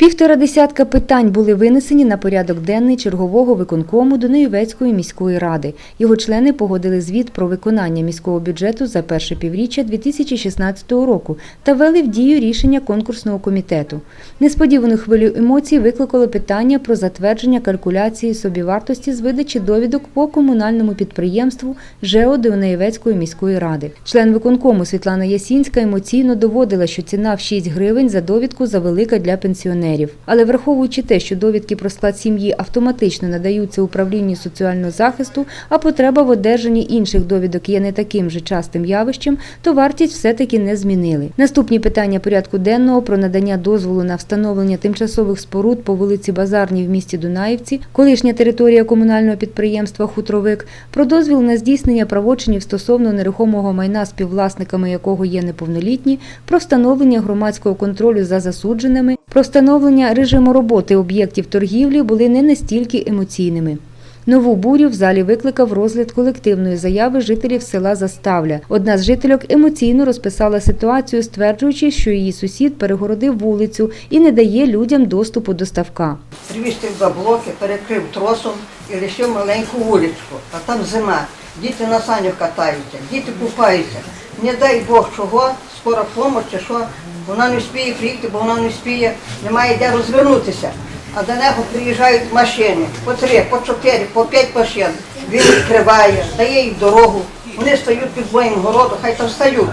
Півтора десятка питань були винесені на порядок денний чергового виконкому Дунаєвецької міської ради. Його члени погодили звіт про виконання міського бюджету за перше півріччя 2016 року та ввели в дію рішення конкурсного комітету. Несподівану хвилю емоцій викликало питання про затвердження калькуляції собівартості з видачі довідок по комунальному підприємству ЖЕО Дунаєвецької міської ради. Член виконкому Світлана Ясінська емоційно доводила, що ціна в 6 гривень за довідку завелика для пенсіонерів. Але враховуючи те, що довідки про склад сім'ї автоматично надаються управлінню соціального захисту, а потреба в одержанні інших довідок є не таким же частим явищем, то вартість все-таки не змінили. Наступні питання порядку денного про надання дозволу на встановлення тимчасових споруд по вулиці Базарній в місті Дунаївці, колишня територія комунального підприємства Хутровик, про дозвіл на здійснення правочинів стосовно нерухомого майна, співвласниками якого є неповнолітні, про встановлення громадського контролю за засудженими, про встановлення режиму роботи об'єктів торгівлі були не настільки емоційними. Нову бурю в залі викликав розгляд колективної заяви жителів села Заставля. Одна з жительок емоційно розписала ситуацію, стверджуючи, що її сусід перегородив вулицю і не дає людям доступу до ставка. Привіз тих два блоки, перекрив тросом і лишив маленьку вуличку. А там зима. Діти на санях катаються, діти купаються. Не дай Бог чого, скоро помощь чи що. Вона не вспіє приїхати, бо вона не вспіє, немає де розвернутися. А до нього приїжджають машини по три, по чотири, по п'ять машин. Він відкриває, дає їй дорогу. Вони стають під моїм городом, хай там стають.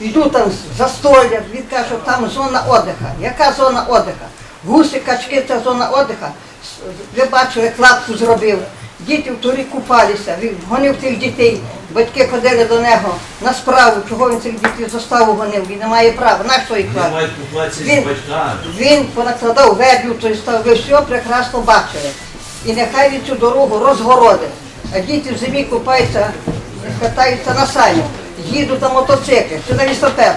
Йдуть там застолля, він каже, що там зона отдиха. Яка зона отдиха? Гуси, качки це зона отдиха. Ви бачили, кладку зробив. Діти в турі купалися, він гонив тих дітей. Батьки ходили до нього на справу, чого він цих дітей заставу гонив, він не має права, на що їх Він- Він понакладав вербів, той став, ви все прекрасно бачили. І нехай він цю дорогу розгородить. А діти в зимі купаються, катаються на сані, їдуть на мотоциклі, чи на лісопед.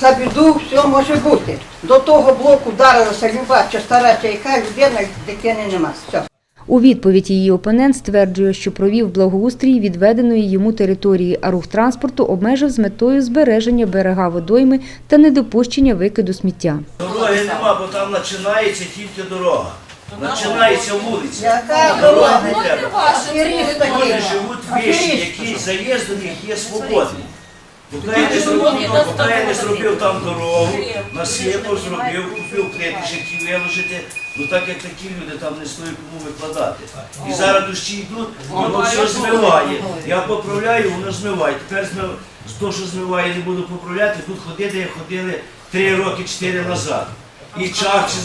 За біду все може бути. До того блоку вдарилася люба чи стара чи яка людина, дитини нема. Все. У відповідь її опонент стверджує, що провів благоустрій відведеної йому території, а рух транспорту обмежив з метою збереження берега водойми та недопущення викиду сміття. Дороги нема, бо там починається тільки дорога. Починається вулиця. Яка Дорога. Люди живуть вищі, Аферіст. який заїзд є свободний. Поки я не зробив, поки я не зробив там дорогу, насипав, зробив, купив плитиш, які виложити, ну так як такі люди там не стоїть кому викладати. І зараз дощі йдуть, воно все змиває. Я поправляю, воно змиває. Тепер то, що змиває, не буду поправляти, тут ходити, як ходили три роки, чотири назад. І чахчі,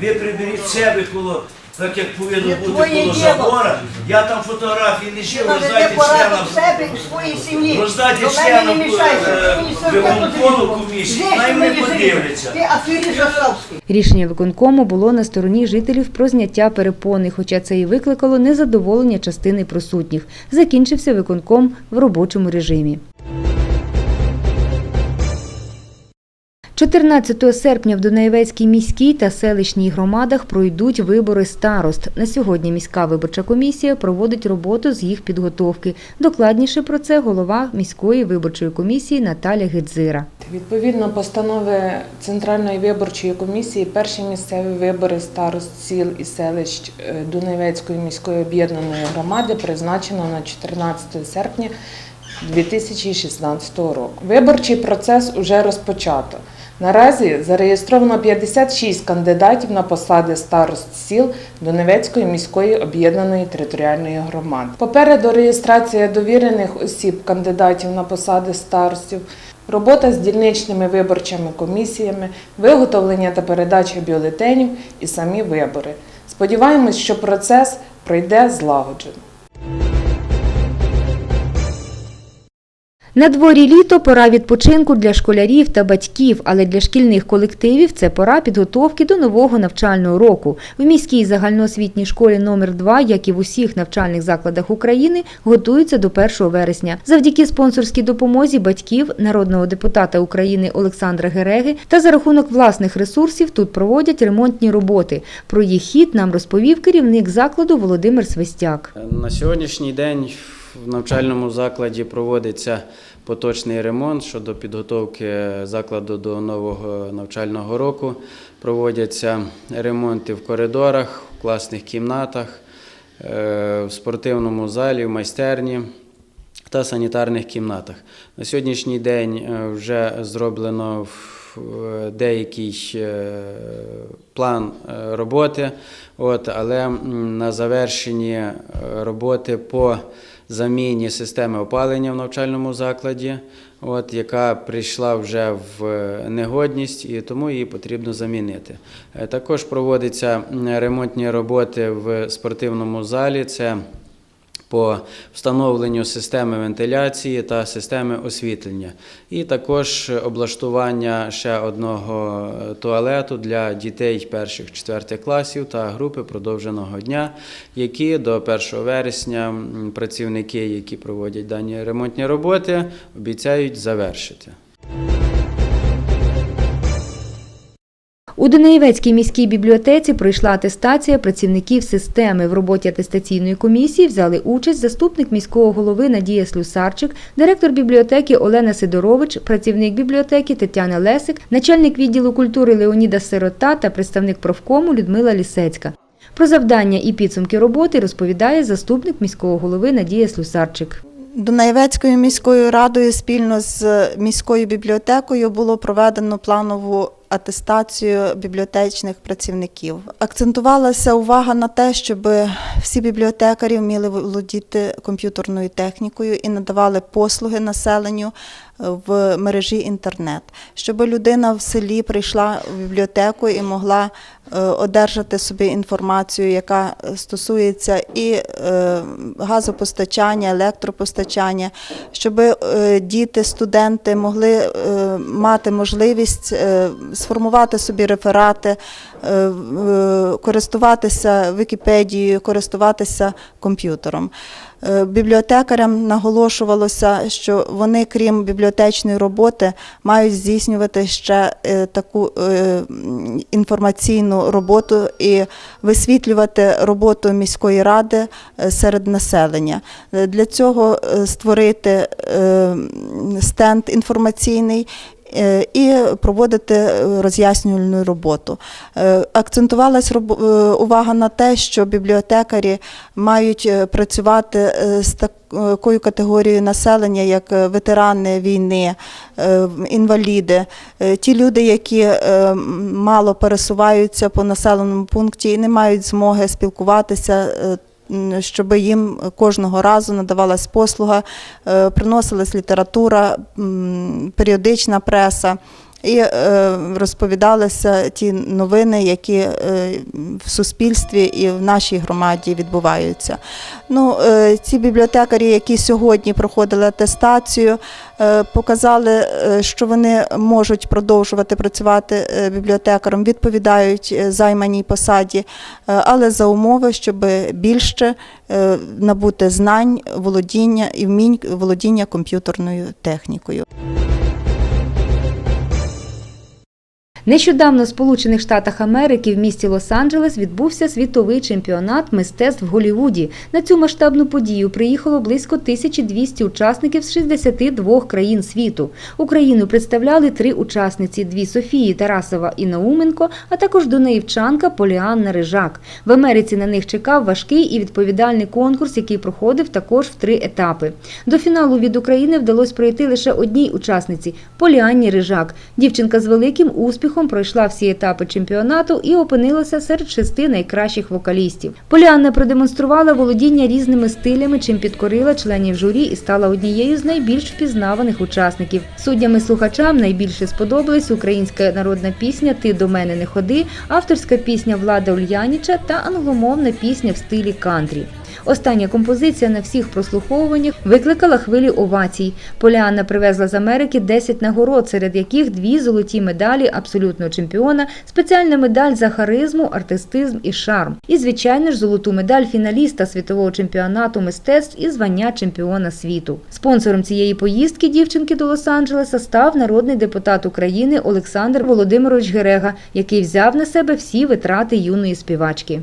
ви приберіть себе коло, так як повинно бути твоє коло діло. забора. Я там фотографії не жив, роздайте порядок членам в себе і в своїй сім'ї. Роздайте До мене членам, мішайся, ти мені все виконкому потрібно. комісії, най мені подивляться. звідси. Ти аферіст Жасавський. Рішення виконкому було на стороні жителів про зняття перепони, хоча це і викликало незадоволення частини присутніх. Закінчився виконком в робочому режимі. 14 серпня в Дунаєвецькій міській та селищній громадах пройдуть вибори старост. На сьогодні міська виборча комісія проводить роботу з їх підготовки. Докладніше про це голова міської виборчої комісії Наталя Гедзира. Відповідно постанови Центральної виборчої комісії перші місцеві вибори старост сіл і селищ е, Дунаєвецької міської об'єднаної громади призначено на 14 серпня 2016 року. Виборчий процес уже розпочато. Наразі зареєстровано 56 кандидатів на посади старост сіл Донецької міської об'єднаної територіальної громади. Попереду реєстрація довірених осіб кандидатів на посади старостів, робота з дільничними виборчими комісіями, виготовлення та передача бюлетенів і самі вибори. Сподіваємось, що процес пройде злагоджено. На дворі літо пора відпочинку для школярів та батьків, але для шкільних колективів це пора підготовки до нового навчального року. В міській загальноосвітній школі номер 2 як і в усіх навчальних закладах України, готуються до 1 вересня. Завдяки спонсорській допомозі батьків, народного депутата України Олександра Гереги та за рахунок власних ресурсів тут проводять ремонтні роботи. Про їх хід нам розповів керівник закладу Володимир Свистяк. На сьогоднішній день в навчальному закладі проводиться поточний ремонт щодо підготовки закладу до нового навчального року. Проводяться ремонти в коридорах, в класних кімнатах, е, в спортивному залі, в майстерні та санітарних кімнатах. На сьогоднішній день е, вже зроблено е, деякий план роботи, от, але на завершенні роботи по заміні системи опалення в навчальному закладі, от, яка прийшла вже в негодність і тому її потрібно замінити. Е, Також проводяться ремонтні роботи в спортивному залі. Це по встановленню системи вентиляції та системи освітлення, і також облаштування ще одного е, туалету для дітей перших четвертих класів та групи продовженого дня, які до 1 вересня працівники, які проводять дані ремонтні роботи, обіцяють завершити. У Дунаєвецькій міській бібліотеці пройшла атестація працівників системи. В роботі атестаційної комісії взяли участь заступник міського голови Надія Слюсарчик, директор бібліотеки Олена Сидорович, працівник бібліотеки Тетяна Лесик, начальник відділу культури Леоніда Сирота та представник профкому Людмила Лісецька. Про завдання і підсумки роботи розповідає заступник міського голови Надія Слюсарчик. Дунаєвецькою міською радою спільно з міською бібліотекою було проведено планову атестацію бібліотечних працівників. Акцентувалася увага на те, щоб всі бібліотекарі вміли володіти комп'ютерною технікою і надавали послуги населенню в мережі інтернет, щоб людина в селі прийшла в бібліотеку і могла е, одержати собі інформацію, яка стосується і е, газопостачання, електропостачання, щоб е, діти, студенти могли мати можливість сформувати собі реферати, користуватися Вікіпедією, користуватися комп'ютером. Е, Бібліотекарям наголошувалося, що вони, крім бібліотечної роботи, мають здійснювати ще е, таку е, інформаційну роботу і висвітлювати роботу міської ради серед населення. Для цього створити стенд інформаційний. Е, І проводити е, роз'яснювальну роботу. Е, Акцентувалась увага на те, що бібліотекарі мають працювати з такою категорією населення, як ветерани війни, інваліди, ті люди, які мало пересуваються по населеному пункті і не мають змоги спілкуватися. Щоб їм кожного разу надавалась послуга, е, приносилась література, періодична преса. І е, розповідалися ті новини, які е, в суспільстві і в нашій громаді відбуваються. Ну, е, ці бібліотекарі, які сьогодні проходили атестацію, показали, що вони можуть продовжувати працювати бібліотекаром, відповідають займаній посаді, але за умови, щоб більше набути знань, володіння і вмінь володіння комп'ютерною технікою. Нещодавно в Сполучених Штатах Америки в місті Лос-Анджелес відбувся світовий чемпіонат мистецтв в Голлівуді. На цю масштабну подію приїхало близько 1200 учасників з 62 країн світу. Україну представляли три учасниці: дві Софії Тарасова і Науменко, а також донаївчанка Поліанна Рижак. В Америці на них чекав важкий і відповідальний конкурс, який проходив також в три етапи. До фіналу від України вдалося пройти лише одній учасниці Поліанні Рижак. Дівчинка з великим успіхом пройшла всі етапи чемпіонату і опинилася серед шести найкращих вокалістів. Поліанна продемонструвала володіння різними стилями, чим підкорила членів журі і стала однією з найбільш впізнаваних учасників. Суддям і слухачам найбільше сподобалась українська народна пісня Ти до мене не ходи, авторська пісня Влада Ульяніча та англомовна пісня в стилі кантрі. Остання композиція на всіх прослуховуваннях викликала хвилі овацій. Поліанна привезла з Америки 10 нагород, серед яких дві золоті медалі абсолютного чемпіона, спеціальна медаль за харизму, артистизм і шарм. І, звичайно ж, золоту медаль фіналіста світового чемпіонату мистецтв і звання чемпіона світу. Спонсором цієї поїздки дівчинки до Лос-Анджелеса став народний депутат України Олександр Володимирович Герега, який взяв на себе всі витрати юної співачки.